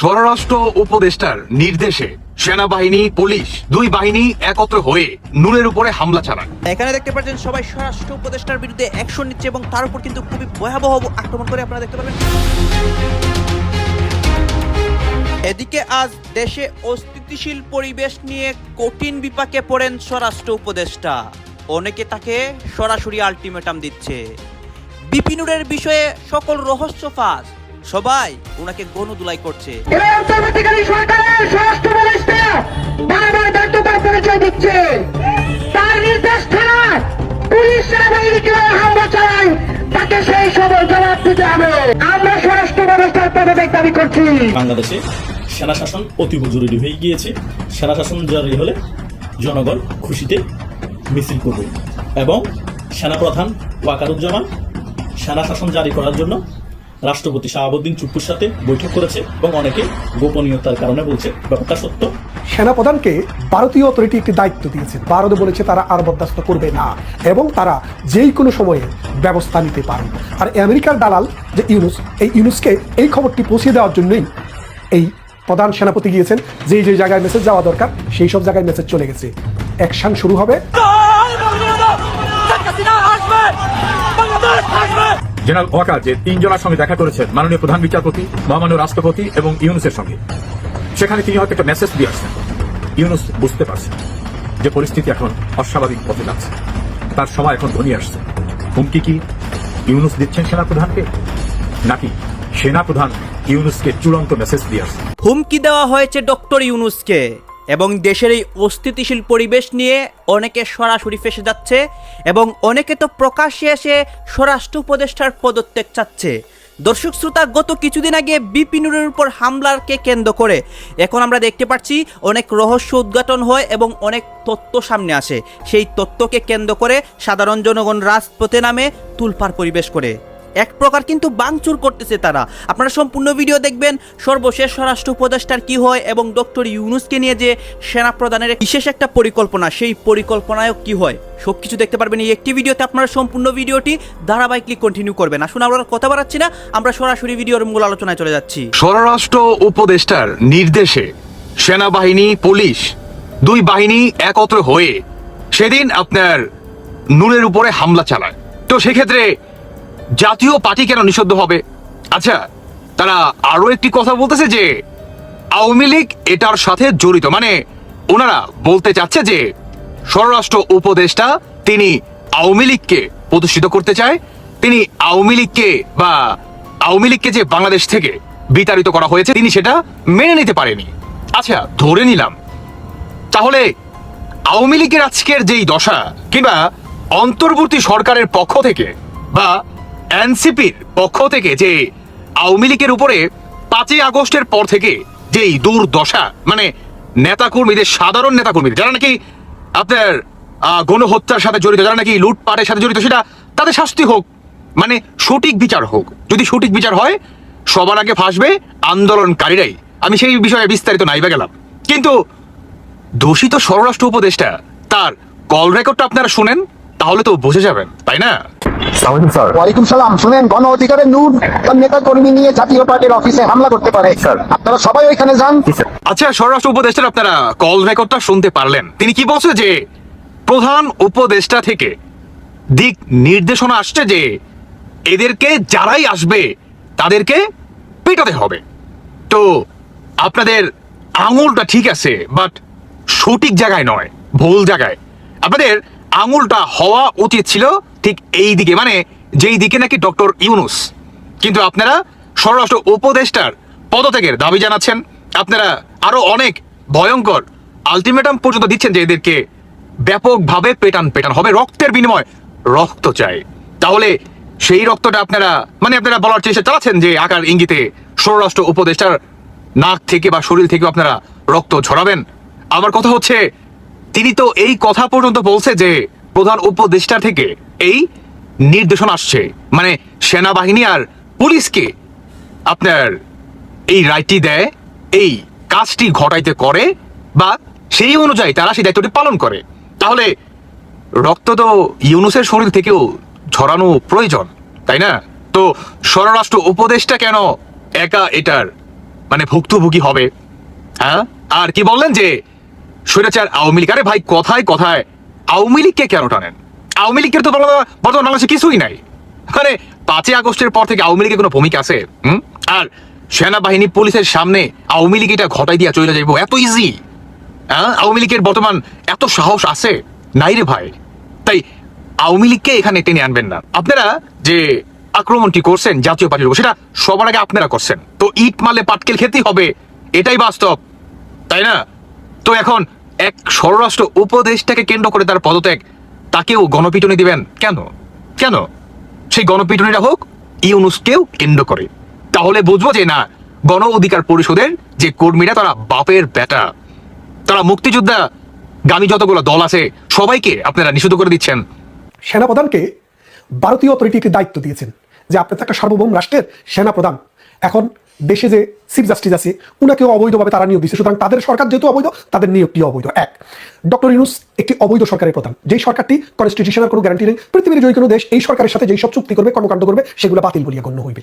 স্বরাষ্ট্র উপদেষ্টার নির্দেশে সেনাবাহিনী, পুলিশ দুই বাহিনী একত্র হয়ে নূরের উপরে হামলা চালায়। এখানে দেখতে পাচ্ছেন সবাই স্বরাষ্ট্র উপদেষ্টার বিরুদ্ধে অ্যাকশন নিচ্ছে এবং তার উপর কিন্তু খুবই ভয়াবহ আক্রমণ করে আপনারা দেখতে পাবেন। এদিকে আজ দেশে অস্থিতিশীল পরিবেশ নিয়ে কঠিন বিপাকে পড়েন স্বরাষ্ট্র উপদেষ্টা। অনেকে তাকে সরাসরি আলটিমেটাম দিচ্ছে। বিপিনুরের বিষয়ে সকল রহস্য ফাঁস। সবাই ওনাকে গণদুলাই করছে। এই অন্তর্বর্তীকালী সরকারের স্বরাষ্ট্র উপদেষ্টা বারবার ব্যর্থতার পরিচয় দিচ্ছে। তার নির্দেশ ছাড়া পুলিশ সেনাবাহিনী হামলা চালায় তাকে সেই সবল জবাব দিতে হবে। আমরা স্বরাষ্ট্র উপদেষ্টার পদত্যাগ দাবি করছি। বাংলাদেশে সেনা শাসন অতীব জরুরি হয়ে গিয়েছে। সেনা শাসন জারি হলে জনগণ খুশিতে মিছিল করবে। এবং সেনাপ্রধান ওয়াকারুজ্জামান সেনা শাসন জারি করার জন্য রাষ্ট্রপতি শাহাবুদ্দিন চুপ্পুর সাথে বৈঠক করেছে এবং অনেকে গোপনীয়তার কারণে বলছে ব্যাপারটা সত্য। সেনাপ্রধানকে ভারতীয় অথরিটি একটি দায়িত্ব দিয়েছে। ভারত বলেছে তারা আর বরদাস্ত করবে না এবং তারা যেই কোনো সময়ে ব্যবস্থা নিতে পারে আর আমেরিকার দালাল যে ইউনুস এই ইউনুসকে এই খবরটি পৌঁছে দেওয়ার জন্যই এই প্রধান সেনাপতি গিয়েছেন। যেই যে জায়গায় মেসেজ যাওয়া দরকার সেই সব জায়গায় মেসেজ চলে গেছে। অ্যাকশন শুরু হবে। জেনারেল ওয়াকার যে তিনজনের সঙ্গে দেখা করেছেন মাননীয় প্রধান বিচারপতি, মহামান্য রাষ্ট্রপতি এবং ইউনুসের সঙ্গে। সেখানে তিনি হয়তো একটা মেসেজ দিয়ে আসছেন। ইউনুস বুঝতে পারছেন যে পরিস্থিতি এখন অস্বাভাবিক পথে যাচ্ছে। তার সময় এখন ধনী আসছে। হুমকি কি ইউনুস দিচ্ছেন সেনাপ্রধানকে? নাকি সেনাপ্রধান ইউনুসকে চূড়ান্ত মেসেজ দিয়ে আসছে হুমকি দেওয়া হয়েছে ডক্টর ইউনুসকে। এবং দেশের এই অস্থিতিশীল পরিবেশ নিয়ে অনেকে সরাসরি ফেসে যাচ্ছে এবং অনেকে তো প্রকাশ্যে এসে স্বরাষ্ট্র উপদেষ্টার পদত্যাগ চাচ্ছে। দর্শক শ্রোতা, গত কিছুদিন আগে বিপিনুরের উপর হামলারকে কেন্দ্র করে এখন আমরা দেখতে পাচ্ছি অনেক রহস্য উদ্ঘাটন হয় এবং অনেক তথ্য সামনে আসে। সেই তথ্যকে কেন্দ্র করে সাধারণ জনগণ রাজপথে নামে তুলপার পরিবেশ করে। এক প্রকার কিন্তু বাংচুর করতেছে তারা। আপনারা সম্পূর্ণ ভিডিও দেখবেন। সর্বশেষ স্বরাষ্ট্র উপদেষ্টার কি হয় এবং ডক্টর ইউনুসকে নিয়ে যে সেনা প্রদানের বিশেষ একটা পরিকল্পনা, সেই পরিকল্পনায়ও কি হয়? সব কিছু দেখতে পারবেন এই একটি ভিডিওতে। আপনারা সম্পূর্ণ ভিডিওটি ধারাবাহিকলি কন্টিনিউ করবেন। আসুন, আমরা কথা বাড়াচ্ছি না। আমরা সরাসরি ভিডিওর মূল আলোচনায় চলে যাচ্ছি। স্বরাষ্ট্র উপদেষ্টার নির্দেশে সেনাবাহিনী, পুলিশ দুই বাহিনী একত্র হয়ে সেদিন আপনার নূরের উপরে হামলা চালায়। তো সেক্ষেত্রে জাতীয় পার্টি কেন নিষিদ্ধ হবে? আচ্ছা তারা আরও একটি কথা বলতেছে যে, আওয়ামী লীগ এটার সাথে জড়িত। মানে ওনারা বলতে চাচ্ছে যে, স্বরাষ্ট্র উপদেষ্টা তিনি আওয়ামী লীগকে প্রতিষ্ঠিত করতে চায়। তিনি আওয়ামী লীগকে বা আওয়ামী লীগকে যে বাংলাদেশ থেকে বিতাড়িত করা হয়েছে, তিনি সেটা মেনে নিতে পারেনি। আচ্ছা ধরে নিলাম। তাহলে, আওয়ামী লীগের আজকের যেই দশা কিংবা অন্তর্বর্তী সরকারের পক্ষ থেকে বা এনসিপির পক্ষ থেকে যে আওয়ামী লীগের উপরে পাঁচই আগস্টের পর থেকে যেই দুর্দশা মানে নেতাকর্মীদের, সাধারণ নেতাকর্মীদের, যারা নাকি আপনার গণহত্যার সাথে জড়িত, যারা নাকি লুটপাটের সাথে জড়িত, সেটা তাদের শাস্তি হোক মানে সঠিক বিচার হোক। যদি সঠিক বিচার হয়, সবার আগে ফাঁসবে আন্দোলনকারীরাই। আমি সেই বিষয়ে বিস্তারিত নাইবা গেলাম। কিন্তু দোষিত স্বরাষ্ট্র উপদেষ্টা, তার কল রেকর্ডটা আপনারা শুনেন। তাহলে তো বুঝে যাবেন তাই না? ওয়ালাইকুম সালাম। শুনেন গণ অধিকারের নূর তার নেতা কর্মী নিয়ে জাতীয় পার্টির অফিসে হামলা করতে পারে। আপনারা সবাই ওইখানে যান। আচ্ছা স্বরাষ্ট্র উপদেষ্টার আপনারা কল রেকর্ডটা শুনতে পারলেন। তিনি কি বলছে যে প্রধান উপদেষ্টা থেকে দিক নির্দেশনা আসছে যে এদেরকে যারাই আসবে তাদেরকে পেটাতে হবে। তো আপনাদের আঙুলটা ঠিক আছে বাট সঠিক জায়গায় নয় ভুল জায়গায়। আপনাদের আঙুলটা হওয়া উচিত ছিল ঠিক এই দিকে মানে যেই দিকে নাকি ডক্টর ইউনুস। কিন্তু আপনারা স্বরাষ্ট্র উপদেষ্টার পদত্যাগের দাবি জানাচ্ছেন। আপনারা আরও অনেক ভয়ঙ্কর আলটিমেটাম পর্যন্ত দিচ্ছেন যে এদেরকে ব্যাপকভাবে পেটান পেটান হবে। রক্তের বিনিময় রক্ত চাই। তাহলে সেই রক্তটা আপনারা মানে আপনারা বলার চেষ্টা চালাচ্ছেন যে আকার ইঙ্গিতে স্বরাষ্ট্র উপদেষ্টার নাক থেকে বা শরীর থেকে আপনারা রক্ত ঝরাবেন। আমার কথা হচ্ছে তিনি তো এই কথা পর্যন্ত বলছে যে প্রধান উপদেষ্টা থেকে এই নির্দেশনা আসছে। মানে সেনাবাহিনী আর পুলিশকে আপনার এই রাইটটি দেয়, এই কাজটি ঘটাইতে করে বা সেই অনুযায়ী তারা সেই দায়িত্বটি পালন করে। তাহলে রক্ত তো ইউনুসের শরীর থেকেও ঝরানো প্রয়োজন, তাই না? তো স্বরাষ্ট্র উপদেষ্টা কেন একা এটার মানে ভুক্তভোগী হবে হ্যাঁ? আর কি বললেন যে স্বৈরাচার আওয়ামী লীগ। আরে ভাই, কথায় কথায় আওয়ামী লীগকে কেন টানেন? আওয়ামী লীগের তো বর্তমান বাংলাদেশে কিছুই নাই। মানে পাঁচই আগস্টের পর থেকে আওয়ামী লীগের কোনো ভূমিকা আছে? হুম? আর সেনাবাহিনী, পুলিশের সামনে আওয়ামী লীগ এটা ঘটাই দিয়া চলে যাইব। এত ইজি হ্যাঁ? আওয়ামী লীগের বর্তমান এত সাহস আছে? নাই রে ভাই। তাই আওয়ামী লীগকে এখানে টেনে আনবেন না। আপনারা যে আক্রমণটি করছেন জাতীয় পার্টির উপর, সেটা সবার আগে আপনারা করছেন। তো ইট মারলে পাটকেল খেতেই হবে। এটাই বাস্তব। তাই না? তো এখন এক স্বরাষ্ট্র উপদেশটাকে কেন্দ্র করে তার পদত্যাগ, তাকেও গণপিটুনি দিবেন। কেন? কেন? সেই গণপিটুনিটা হোক, ইউনুসকেও কেন্দ্র করে। তাহলে বুঝব যে না, গণ অধিকার পরিষদের যে কর্মীরা, তারা বাপের বেটা। তারা মুক্তিযোদ্ধা, গামী যতগুলো দল আছে, সবাইকে আপনারা নিষিদ্ধ করে দিচ্ছেন। সেনাপ্রধানকে ভারতীয় অথরিটি একটি দায়িত্ব দিয়েছেন, যে আপনি তো একটা সার্বভৌম রাষ্ট্রের সেনাপ্রধান। এখন দেশে যে চিফ জাস্টিস আছে, উনাকেও অবৈধভাবে তারা নিয়োগ দিচ্ছে সুতরাং তাদের সরকার যেহেতু অবৈধ, তাদের নিয়োগটি অবৈধ। এক, ডক্টর ইউনুস একটি অবৈধ সরকারের প্রধান। যেই সরকারটি কনস্টিটিউশনের কোনো গ্যারান্টি নেই, পৃথিবীর যে কোনো দেশ এই সরকারের সাথে যেই সব চুক্তি করবে, কর্মকাণ্ড করবে, সেগুলো বাতিল বলিয়া গণ্য হইবে।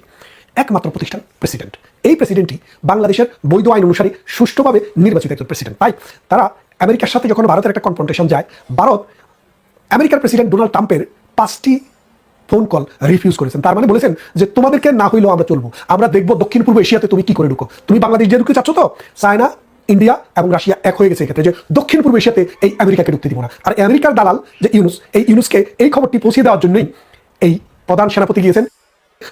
একমাত্র প্রতিষ্ঠান প্রেসিডেন্ট। এই প্রেসিডেন্টই বাংলাদেশের বৈধ আইন অনুসারে সুষ্ঠুভাবে নির্বাচিত একজন প্রেসিডেন্ট। তাই তারা আমেরিকার সাথে যখন ভারতের একটা কনফ্রন্টেশন যায়, ভারত আমেরিকার প্রেসিডেন্ট ডোনাল্ড ট্রাম্পের পাঁচটি ফোন কল রিফিউজ করেছেন। তার মানে বলেছেন যে তোমাদেরকে না হইলেও আমরা চলবো। আমরা দেখব দক্ষিণ পূর্ব এশিয়াতে তুমি কি করে ঢুকো। তুমি বাংলাদেশ যে ঢুকতে চাচ্ছ তো? চায়না, ইন্ডিয়া এবং রাশিয়া এক হয়ে গেছে এক্ষেত্রে যে দক্ষিণ পূর্ব এশিয়াতে এই আমেরিকাকে ঢুকতে দিব না। আর আমেরিকার দালাল যে ইউনুস, এই ইউনুসকে এই খবরটি পৌঁছে দেওয়ার জন্যই এই প্রধান সেনাপতি গিয়েছেন।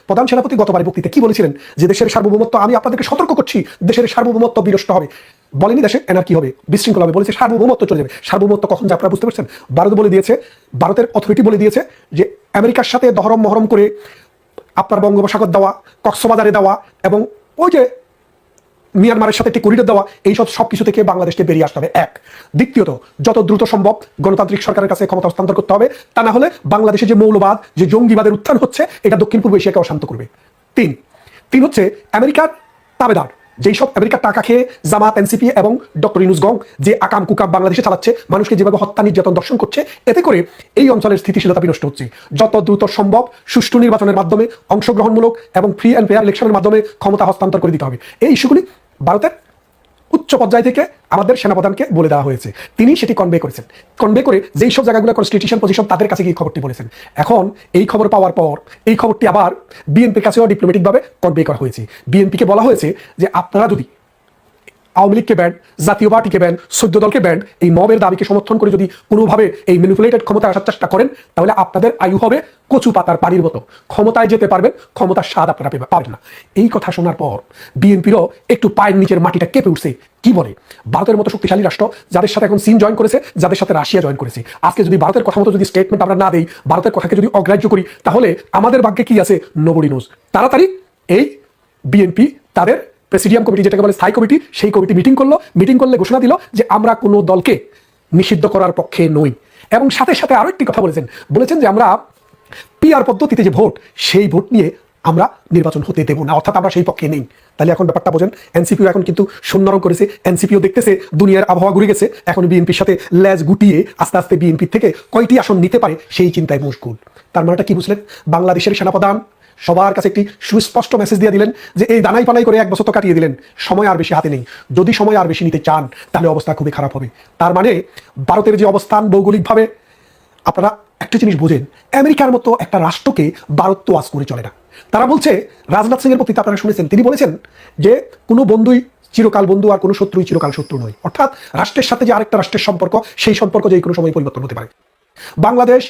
প্রধান সেনাপতি গতবারের বক্তৃতা কি বলেছিলেন? যে দেশের সার্বভৌমত্ব, আমি আপনাদেরকে সতর্ক করছি, দেশের সার্বভৌমত্ব বিনষ্ট হবে। বলেনি দেশে এনার্কি হবে? বিশৃঙ্খলা হবে, বলেছে সার্বভৌমত্ব চলে যাবে। সার্বভৌমত্ব কখন যে আপনারা বুঝতে পারছেন? ভারত বলে দিয়েছে, ভারতের অথরিটি বলে দিয়েছে যে, আমেরিকার সাথে দহরম মহরম করে আপনার বঙ্গোপসাগর দেওয়া, কক্সবাজারে দেওয়া এবং ওই যে মিয়ানমারের সাথে একটি করিডোর দেওয়া, এই সব সব কিছু থেকে বাংলাদেশকে বেরিয়ে আসতে হবে। এক। দ্বিতীয়ত, যত দ্রুত সম্ভব গণতান্ত্রিক সরকারের কাছে ক্ষমতা হস্তান্তর করতে হবে, তা না হলে বাংলাদেশে যে মৌলবাদ, যে জঙ্গিবাদের উত্থান হচ্ছে, এটা দক্ষিণ পূর্ব এশিয়াকে অশান্ত করবে। তিন। তিন হচ্ছে, আমেরিকার তাবেদার। যেই সব আমেরিকার টাকা খেয়ে জামাত, এনসিপি এবং ডক্টর ইনুস গং যে আকাম কুকাম বাংলাদেশে চালাচ্ছে, মানুষকে যেভাবে হত্যা, নির্যাতন, দর্শন করছে, এতে করে এই অঞ্চলের স্থিতিশীলতা বিনষ্ট হচ্ছে। যত দ্রুত সম্ভব সুষ্ঠু নির্বাচনের মাধ্যমে অংশগ্রহণমূলক এবং ফ্রি অ্যান্ড ফেয়ার ইলেকশনের মাধ্যমে ক্ষমতা হস্তান্তর করে দিতে হবে। এই ইস্যুগুলি ভারতের উচ্চ পর্যায় থেকে আমাদের সেনাপ্রধানকে বলে দেওয়া হয়েছে। তিনি সেটি কনভে করেছেন। কনভে করে যেই সব জায়গাগুলো কনস্টিটিউশন পজিশন তাদের কাছে গিয়ে খবরটি বলেছেন। এখন এই খবর পাওয়ার পর এই খবরটি আবার বিএনপির কাছেও ডিপ্লোমেটিকভাবে কনভে করা হয়েছে। বিএনপিকে বলা হয়েছে যে, আপনারা যদি আওয়ামী লীগকে ব্যান্ড জাতীয় পার্টিকে ব্যান্ড সদ্য দলকে ব্যান্ড এই মবের দাবিকে সমর্থন করে যদি কোনোভাবে এই ম্যানিপুলেটেড ক্ষমতা আসার চেষ্টা করেন, তাহলে আপনাদের আয়ু হবে কচু পাতার পানির মতো। ক্ষমতায় যেতে পারবেন, ক্ষমতার স্বাদ আপনারা পেবে- পাবেন না। এই কথা শোনার পর বিএনপিরও একটু পায়ের নিচের মাটিটা কেঁপে উঠছে। কি বলে? ভারতের মতো শক্তিশালী রাষ্ট্র যাদের সাথে এখন চীন জয়েন করেছে, যাদের সাথে রাশিয়া জয়েন করেছে। আজকে যদি ভারতের কথা মতো যদি স্টেটমেন্ট আমরা না দেই, ভারতের কথাকে যদি অগ্রাহ্য করি, তাহলে আমাদের ভাগ্যে কি আছে? নোবডি নিউজ তাড়াতাড়ি এই বিএনপি তাদের প্রেসিডিয়াম কমিটি যেটাকে বলে স্থায়ী কমিটি, সেই কমিটি মিটিং করল। মিটিং করলে ঘোষণা দিল যে আমরা কোনো দলকে নিষিদ্ধ করার পক্ষে নই। এবং সাথে সাথে আরও একটি কথা বলেছেন। বলেছেন যে আমরা পিআর পদ্ধতিতে যে ভোট, সেই ভোট নিয়ে আমরা নির্বাচন হতে দেবো না, অর্থাৎ আমরা সেই পক্ষে নেই। তাহলে এখন ব্যাপারটা বোঝেন এনসিপিও এখন কিন্তু সুন্দরম করেছে। এনসিপিও দেখতেছে, দুনিয়ার আবহাওয়া ঘুরে গেছে। এখন বিএনপির সাথে ল্যাজ গুটিয়ে আস্তে আস্তে বিএনপির থেকে কয়টি আসন নিতে পারে, সেই চিন্তায় মুশকুল তার মানেটা কি বুঝলেন? বাংলাদেশের সেনাপ্রধান সবার কাছে একটি সুস্পষ্ট মেসেজ দিয়ে দিলেন যে এই দানাই পানাই করে এক বছর তো কাটিয়ে দিলেন। সময় আর বেশি হাতে নেই। যদি সময় আর বেশি নিতে চান, তাহলে অবস্থা খুবই খারাপ হবে। তার মানে ভারতের যে অবস্থান ভৌগোলিকভাবে, আপনারা একটা জিনিস বোঝেন, আমেরিকার মতো একটা রাষ্ট্রকে ভারত তো আজ করে চলে না। তারা বলছে, রাজনাথ সিং এর বক্তৃতা আপনারা শুনেছেন, তিনি বলেছেন যে কোনো বন্ধুই চিরকাল বন্ধু আর কোনো শত্রুই চিরকাল শত্রু নয়। অর্থাৎ রাষ্ট্রের সাথে যে আরেকটা রাষ্ট্রের সম্পর্ক, সেই সম্পর্ক যে কোনো সময় পরিবর্তন হতে পারে। বাংলাদেশ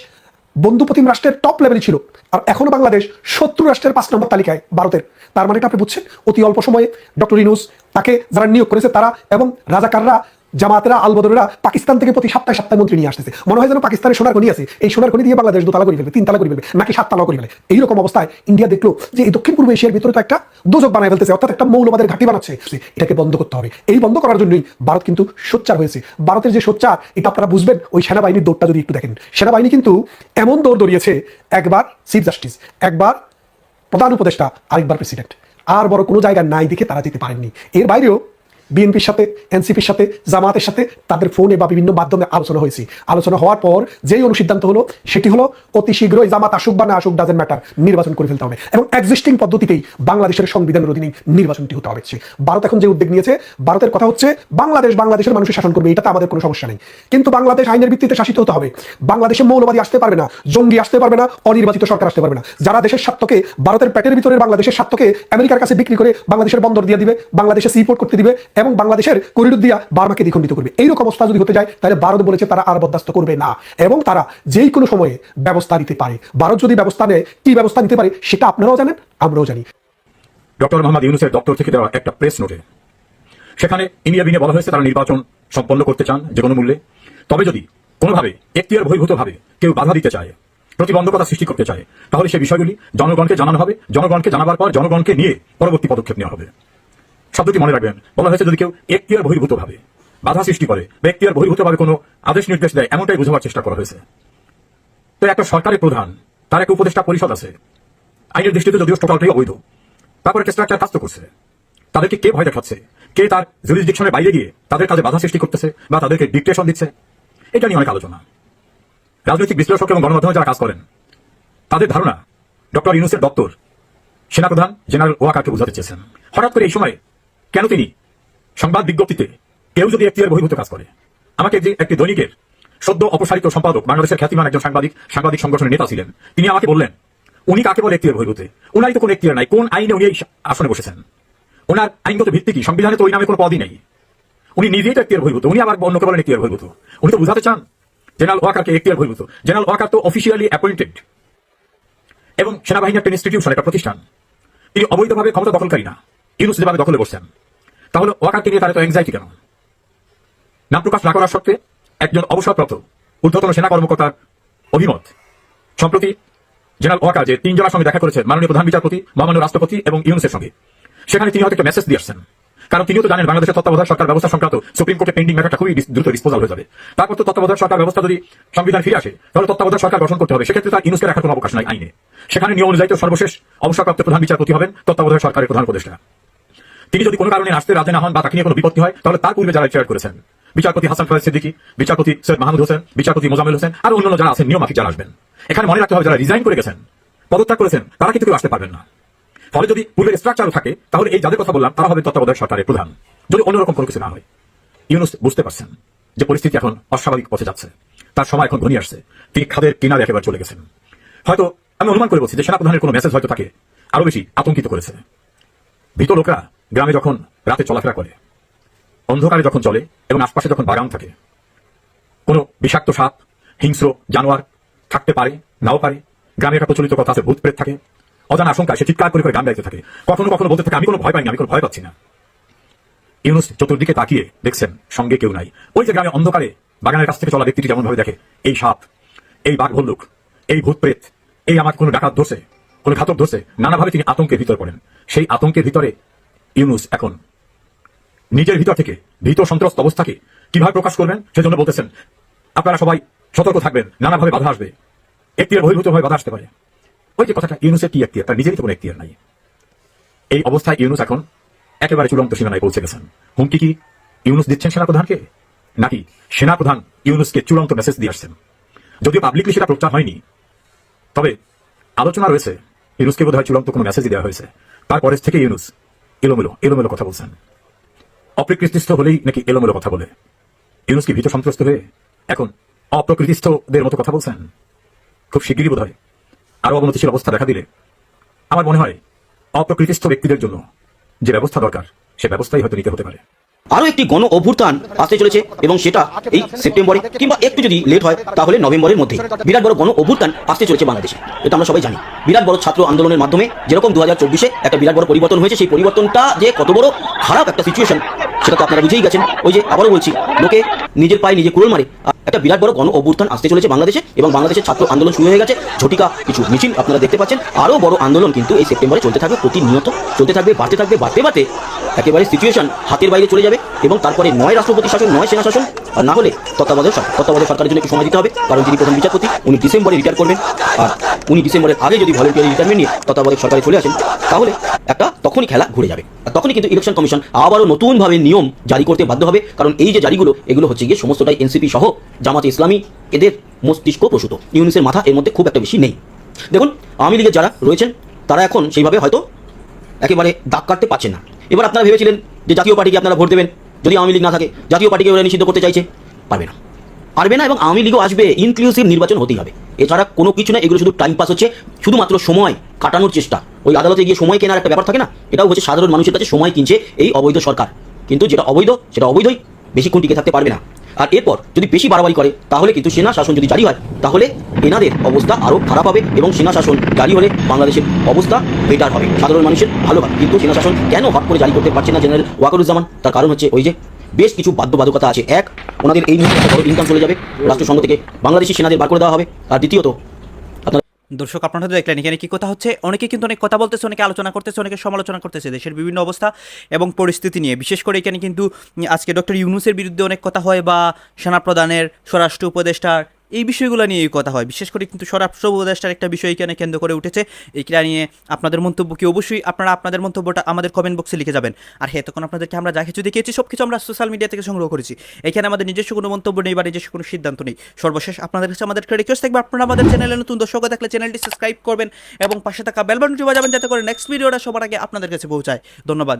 বন্ধুপ্রতিম রাষ্ট্রের টপ লেভেলে ছিল। আর এখনও বাংলাদেশ শত্রু রাষ্ট্রের পাঁচ নম্বর তালিকায়, ভারতের। তার মানে আপনি বুঝছেন? অতি অল্প সময়ে ডক্টর ইনুস তাকে যারা নিয়োগ করেছে তারা এবং রাজাকাররা জামাতেরা, আলবদরেরা পাকিস্তান থেকে প্রতি সপ্তাহে সপ্তাহে মন্ত্রী নিয়ে আসতেছে। মনে হয় যেন পাকিস্তানের সোনার খনি আছে। এই সোনার খনি দিয়ে বাংলাদেশ দোতলা করে ফেলবে, তিনতলা করে ফেলবে, নাকি সাততলা করে ফেলে এইরকম অবস্থায় ইন্ডিয়া দেখল যে এই দক্ষিণ পূর্ব এশিয়ার ভিতরে তো একটা দোজক বানায় ফেলতেছে, অর্থাৎ একটা মৌলবাদের ঘাঁটি বানাচ্ছে। এটাকে বন্ধ করতে হবে। এই বন্ধ করার জন্যই ভারত কিন্তু সোচ্চার হয়েছে। ভারতের যে সোচ্চার, এটা আপনারা বুঝবেন, ওই সেনাবাহিনীর দৌড়টা যদি একটু দেখেন। সেনাবাহিনী কিন্তু এমন দৌড় দৌড়িয়েছে, একবার চিফ জাস্টিস, একবার প্রধান উপদেষ্টা, আরেকবার প্রেসিডেন্ট। আর বড় কোনো জায়গা নাই দেখে তারা যেতে পারেননি। এর বাইরেও বিএনপির সাথে, এনসিপির সাথে, জামাতের সাথে তাদের ফোনে বা বিভিন্ন মাধ্যমে আলোচনা হয়েছে। আলোচনা হওয়ার পর যেই অনুসিদ্ধান্ত হলো, সেটি হলো অতি শীঘ্রই জামাত আসুক বা না আসুক ডাজেন্ট ম্যাটার নির্বাচন করে ফেলতে হবে। এবং এক্সিস্টিং পদ্ধতিতেই বাংলাদেশের সংবিধানের অধীনে নির্বাচনটি হতে হবে। ভারত এখন যে উদ্যোগ নিয়েছে, ভারতের কথা হচ্ছে বাংলাদেশ বাংলাদেশের মানুষের শাসন করবে এটাতে আমাদের কোনো সমস্যা নেই। কিন্তু বাংলাদেশ আইনের ভিত্তিতে শাসিত হতে হবে। বাংলাদেশে মৌলবাদী আসতে পারবে না, জঙ্গি আসতে পারবে না, অনির্বাচিত সরকার আসতে পারবে না। যারা দেশের স্বার্থকে, ভারতের পেটের ভিতরে বাংলাদেশের স্বার্থকে আমেরিকার কাছে বিক্রি করে বাংলাদেশের বন্দর দিয়ে দিবে, বাংলাদেশে সিপোর্ট করতে দিবে এবং বাংলাদেশের করিডোর দিয়া বার্মাকে দ্বিখণ্ডিত করবে। এইরকম অবস্থা যদি হতে যায়, তাহলে ভারত বলেছে তারা আর বরদাস্ত করবে না। এবং তারা যেই কোনো সময়ে ব্যবস্থা নিতে পারে। ভারত যদি ব্যবস্থা নেয়, কি ব্যবস্থা নিতে পারে, সেটা আপনারাও জানেন, আমরাও জানি। ডক্টর মোহাম্মদ ইউনুসের দপ্তর থেকে দেওয়া একটা প্রেস নোটে, সেখানে ইন্ডিয়া বিনে বলা হয়েছে তারা নির্বাচন সম্পন্ন করতে চান যে কোনো মূল্যে তবে যদি কোনোভাবে এখতিয়ার বহির্ভূতভাবে কেউ বাধা দিতে চায়, প্রতিবন্ধকতা সৃষ্টি করতে চায়, তাহলে সেই বিষয়গুলি জনগণকে জানানো হবে। জনগণকে জানাবার পর জনগণকে নিয়ে পরবর্তী পদক্ষেপ নেওয়া হবে। শব্দটি মনে রাখবেন। বলা হয়েছে যদি কেউ এখতিয়ার বহির্ভূতভাবে বাধা সৃষ্টি করে, বা এখতিয়ার বহির্ভূতভাবে কোনো আদেশ নির্দেশ দেয়, এমনটাই বোঝাবার চেষ্টা করা হয়েছে। তো একটা সরকারের প্রধান, তার একটা উপদেষ্টা পরিষদ আছে। আইনের দৃষ্টিতে যদিও টোটালটাই অবৈধ, তারপর একটা স্ট্রাকচার কাজ তো করছে। তাদেরকে কে ভয় দেখাচ্ছে? কে তার জুরিসডিকশনের বাইরে গিয়ে তাদের কাজে বাধা সৃষ্টি করতেছে, বা তাদেরকে ডিকটেশন দিচ্ছে? এটা নিয়ে অনেক আলোচনা। রাজনৈতিক বিশ্লেষক এবং গণমাধ্যমে যারা কাজ করেন, তাদের ধারণা ডক্টর ইউনুসের দপ্তর সেনাপ্রধান জেনারেল ওয়াকারকে বোঝাতে চেয়েছেন। হঠাৎ করে এই সময় কেন তিনি? সংবাদ বিজ্ঞপ্তিতে কেউ যদি এখতিয়ার বহির্ভূত কাজ করে, আমাকে যে একটি দৈনিকের সদ্য অপসারিত সম্পাদক, বাংলাদেশের খ্যাতিমান একজন সাংবাদিক সাংবাদিক সংগঠনের নেতা ছিলেন, তিনি আমাকে বললেন, উনি কাকে বলে এখতিয়ার বহির্ভূতে? উনারই তো কোনো এখতিয়ার নাই। কোন আইনে উনি আসনে বসেছেন? ওনার আইনগত ভিত্তি কি? সংবিধানে তো ওই নামে কোনো পদই নেই। উনি নিজেই তো এখতিয়ার বহির্ভূত। উনি আবার অন্যকে বলেন এখতিয়ার বহির্ভূত। উনি তো বুঝাতে চান, জেনারেল ওয়াকারকে এখতিয়ার বহির্ভূত। জেনারেল ওয়াকার তো অফিসিয়ালি অ্যাপয়েন্টেড এবং সেনাবাহিনী একটা ইনস্টিটিউশন একটা প্রতিষ্ঠান। তিনি অবৈধভাবে ক্ষমতা দখলকারী না। ইউনুস যেভাবে দখলে বসছেন তাহলে ওয়াকারকে নিয়ে তার তো অ্যাংজাইটি কেন? নাম প্রকাশ না করার সত্ত্বে একজন অবসরপ্রাপ্ত, ঊর্ধ্বতন সেনা কর্মকর্তার অভিমত। সম্প্রতি জেনারেল ওয়াকার যে তিনজনের সঙ্গে দেখা করেছেন মাননীয় প্রধান বিচারপতি, মহামান্য রাষ্ট্রপতি এবং ইউনুসের সঙ্গে, সেখানে তিনি হয়তো একটা মেসেজ দিয়ে আসছেন। কারণ তিনিও তো জানেন বাংলাদেশের তত্ত্বাবধায়ক সরকার ব্যবস্থা সংক্রান্ত সুপ্রিম কোর্টে পেন্ডিং ম্যাটারটা খুবই দ্রুত ডিসপোজাল হয়ে যাবে। তারপর তো তত্ত্বাবধায়ক সরকার ব্যবস্থা যদি সংবিধান ফিরে আসে, তাহলে তত্ত্বাবধায়ক সরকার গঠন করতে হবে। সেক্ষেত্রে তার ইউনুসকে রাখার কোনো অবকাশ নাই আইনে। সেখানে নিয়ম অনুযায়ী সর্বশেষ অবসরপ্রাপ্ত প্রধান বিচারপতি হবেন তত্ত্বাবধায়ক সরকারের প্রধান উপদেষ্টা। তিনি যদি কোনো কারণে আসতে রাজে না হন বা তাকে নিয়ে কোনো বিপত্তি হয়, তাহলে তার পূর্বে যারা রিটায়ার করেছেন, বিচারপতি হাসান ফয়েজ সিদ্দিকী, বিচারপতি সৈয়দ মাহমুদ হোসেন, বিচারপতি মোজামেল হোসেন, আর অন্যান্য যারা আছেন নিয়ম মাফিক যারা আসবেন। এখানে মনে রাখতে হবে যারা রিজাইন করে গেছেন, পদত্যাগ করেছেন, তারা কিন্তু কেউ আসতে পারবেন না। ফলে যদি পূর্বের স্ট্রাকচারও থাকে, তাহলে এই যাদের কথা বললাম, তারা হবে তত্ত্বাবধায়ক সরকারের প্রধান। যদি অন্যরকম কোনো কিছু না হয়, ইউনুস বুঝতে পারছেন যে পরিস্থিতি এখন অস্বাভাবিক পথে যাচ্ছে। তার সময় এখন ঘনিয়ে আসছে। তিনি খাদের কিনারে একেবারে চলে গেছেন। হয়তো আমি অনুমান করে বলছি যে সেনাপ্রধানের কোনো মেসেজ হয়তো তাকে আরও বেশি আতঙ্কিত করেছে। ভীত লোকরা গ্রামে যখন রাতে চলাফেরা করে, অন্ধকারে যখন চলে এবং আশপাশে যখন বাগান থাকে, কোনো বিষাক্ত সাপ, হিংস্র জানোয়ার থাকতে পারে, নাও পারে, গ্রামে একটা প্রচলিত কথা আছে ভূত প্রেত থাকে। অজানা আশঙ্কা সে চিৎকার করে করে গান গাইতে থাকে। কখনো কখনো বলতে থাকে, আমি কোনো ভয় পাইনি, আমি কোনো ভয় পাচ্ছি না। ইউনুস চতুর্দিকে তাকিয়ে দেখছেন, সঙ্গে কেউ নাই। ওই যে গ্রামে অন্ধকারে বাগানের কাছ থেকে চলা ব্যক্তিটি যেমন ভাবে দেখে, এই সাপ, এই বাঘ ভল্লুক এই ভূত প্রেত এই আমার কোনো ডাকাত ধরছে, কোনো ঘাতক ধরছে। নানাভাবে তিনি আতঙ্কের ভিতর পড়েন। সেই আতঙ্কের ভিতরে ইউনুস এখন। নিজের ভিতর থেকে, ভীত সন্ত্রস্ত অবস্থাকে কীভাবে প্রকাশ করবেন, সেজন্য বলতেছেন, আপনারা সবাই সতর্ক থাকবেন, নানাভাবে বাধা আসবে। একটির বহির্ভূত হয়ে বাধা আসতে পারে। ওই যে কথাটা, ইউনুসের কি একটিয়ার তার নিজেরই তো কোনো একটিয়ার নাই। এই অবস্থায় ইউনুস এখন একেবারে চূড়ান্ত সীমানায় পৌঁছে গেছেন। হুমকি কি ইউনুস দিচ্ছেন সেনাপ্রধানকে? নাকি সেনাপ্রধান ইউনুসকে চূড়ান্ত মেসেজ দিয়ে আসছেন? যদিও পাবলিকলি সেটা প্রচার হয়নি, তবে আলোচনা রয়েছে, ইউনুসকে বোধ হয় চূড়ান্ত কোনো মেসেজই দেওয়া হয়েছে। তারপরে থেকে ইউনুস এলোমেলো এলোমেলো কথা বলছেন। অপ্রকৃতিস্থ হলেই নাকি এলোমেলো কথা বলে? ইউনুস কি ভীত সন্ত্রস্ত হয়ে এখন অপ্রকৃতিস্থদের মতো কথা বলছেন? খুব শিগগিরই বোধ হয় আরও অবনতিশীল অবস্থা দেখা দিলে। আমার মনে হয়, অপ্রকৃতিস্থ ব্যক্তিদের জন্য যে ব্যবস্থা দরকার, সে ব্যবস্থাই হয়তো নিতে হতে পারে। আরও একটি গণ অভ্যুত্থান আসতে চলেছে এবং সেটা এই সেপ্টেম্বরে কিংবা একটু যদি লেট হয়, তাহলে নভেম্বরের মধ্যে বিরাট বড় গণ অভ্যুত্থান আসতে চলেছে বাংলাদেশে। এটা আমরা সবাই জানি। বিরাট বড় ছাত্র আন্দোলনের মাধ্যমে যেরকম দু হাজার একটা বিরাট বড় পরিবর্তন হয়েছে, সেই পরিবর্তনটা যে কত বড় খারাপ একটা সিচুয়েশন সেটা তো আপনারা বুঝেই গেছেন। ওই যে আবারও বলছি, লোকে নিজের পায়ে নিজে কুড়োল মারে। একটা বিরাট বড় গণ অভ্যুত্থান আসতে চলেছে বাংলাদেশে এবং বাংলাদেশের ছাত্র আন্দোলন শুরু হয়ে গেছে। ঝটিকা কিছু মিছিল আপনারা দেখতে পাচ্ছেন। আরও বড় আন্দোলন কিন্তু এই সেপ্টেম্বরে চলতে থাকবে, প্রতিনিয়ত চলতে থাকবে, বাড়তে থাকবে, বাড়তে বাড়তে একেবারে সিচুয়েশন হাতের বাইরে চলে যাবে এবং তারপরে নয় রাষ্ট্রপতি শাসন, নয় সেনা শাসন, আর না হলে তত্ত্বাবধায়ক তত্ত্বাবধায়ক সরকারের জন্য একটু সময় দিতে হবে। কারণ যিনি প্রধান বিচারপতি, উনি ডিসেম্বরে রিটায়ার করবেন। আর উনি ডিসেম্বরের আগে যদি ভলেন্টিয়ারি রিটায়ারমেন্ট নিয়ে তত্ত্বাবধায়ক সরকারে চলে আসেন, তাহলে একটা তখনই খেলা ঘুরে যাবে। আর তখনই কিন্তু ইলেকশন কমিশন আবারও নতুনভাবে নিয়ম জারি করতে বাধ্য হবে। কারণ এই যে জারিগুলো, এগুলো হচ্ছে গিয়ে সমস্তটাই এনসিপি সহ জামাতে ইসলামী, এদের মস্তিষ্ক প্রসূত। ইউনিসের মাথা এর মধ্যে খুব একটা বেশি নেই। দেখুন, আওয়ামী লীগের যারা রয়েছেন, তারা এখন সেইভাবে হয়তো একেবারে দাগ কাটতে পারছে না। এবার আপনারা ভেবেছিলেন যে জাতীয় পার্টিকে আপনারা ভোট দেবেন, যদি আওয়ামী লীগ না থাকে, জাতীয় পার্টিকে ওরা নিষিদ্ধ করতে চাইছে। পারবে না। পারবে না এবং আওয়ামী লীগও আসবে ইনক্লুসিভ নির্বাচন হতেই হবে। এছাড়া কোনো কিছু না, এগুলো শুধু টাইম পাস হচ্ছে, শুধুমাত্র সময় কাটানোর চেষ্টা। ওই আদালতে গিয়ে সময় কেনার একটা ব্যাপার থাকে না, এটাও হচ্ছে সাধারণ মানুষের কাছে সময় কিনছে এই অবৈধ সরকার। কিন্তু যেটা অবৈধ, সেটা অবৈধই, বেশিক্ষণ টিকে থাকতে পারবে না। আর এরপর যদি বেশি বাড়াবাড়ি করে, তাহলে কিন্তু সেনা শাসন যদি জারি হয়, তাহলে এনাদের অবস্থা আরও খারাপ হবে এবং সেনা শাসন জারি হলে বাংলাদেশের অবস্থা বেটার হবে। সাধারণ মানুষের ভালো হবে। কিন্তু সেনা শাসন কেন হট করে জারি করতে পারছে না জেনারেল ওয়াকারুজ্জামান? তার কারণ হচ্ছে ওই যে বেশ কিছু বাধ্যবাধকতা আছে। এক, ওনাদের এই মুহূর্তে বড় ইনকাম চলে যাবে। রাষ্ট্রসংঘ থেকে বাংলাদেশি সেনাদের বার করে দেওয়া হবে। আর দ্বিতীয়ত দর্শক, আপনারা দেখলেন এখানে কী কথা হচ্ছে। অনেকে কিন্তু অনেক কথা বলতেছে, অনেকে আলোচনা করতেছে, অনেকে সমালোচনা করতেছে। দেশের বিভিন্ন অবস্থা এবং পরিস্থিতি নিয়ে। বিশেষ করে এখানে কিন্তু আজকে ডক্টর ইউনুসের বিরুদ্ধে অনেক কথা হয় বা সেনাপ্রধানের, স্বরাষ্ট্র উপদেষ্টার এই বিষয়গুলো নিয়েই কথা হয়। বিশেষ করে কিন্তু স্বরাষ্ট্র উপদেষ্টার একটা বিষয় এখানে কেন্দ্র করে উঠেছে। এইটা নিয়ে আপনাদের মন্তব্য কি? অবশ্যই আপনারা আপনাদের মন্তব্যটা আমাদের কমেন্ট বক্সে লিখে যাবেন। আর হ্যাঁ তখন আপনাদেরকে আমরা যা কিছু দেখিয়েছি সব কিছু আমরা সোশ্যাল মিডিয়া থেকে সংগ্রহ করেছি। এখানে আমাদের নিজস্ব কোনো মন্তব্য নেই বা নিজস্ব কোনো সিদ্ধান্ত নেই। সর্বশেষ আপনাদের কাছে আমাদের রিকোয়েস্ট থাকবে, আপনারা আমাদের চ্যানেলে নতুন দর্শক থাকলে চ্যানেলটি সাবস্ক্রাইব করবেন এবং পাশে থাকা বেল বাটনটি বাজাবেন, যাতে করে নেক্সট ভিডিওটা সবার আগে আপনাদের কাছে পৌঁছায়। ধন্যবাদ।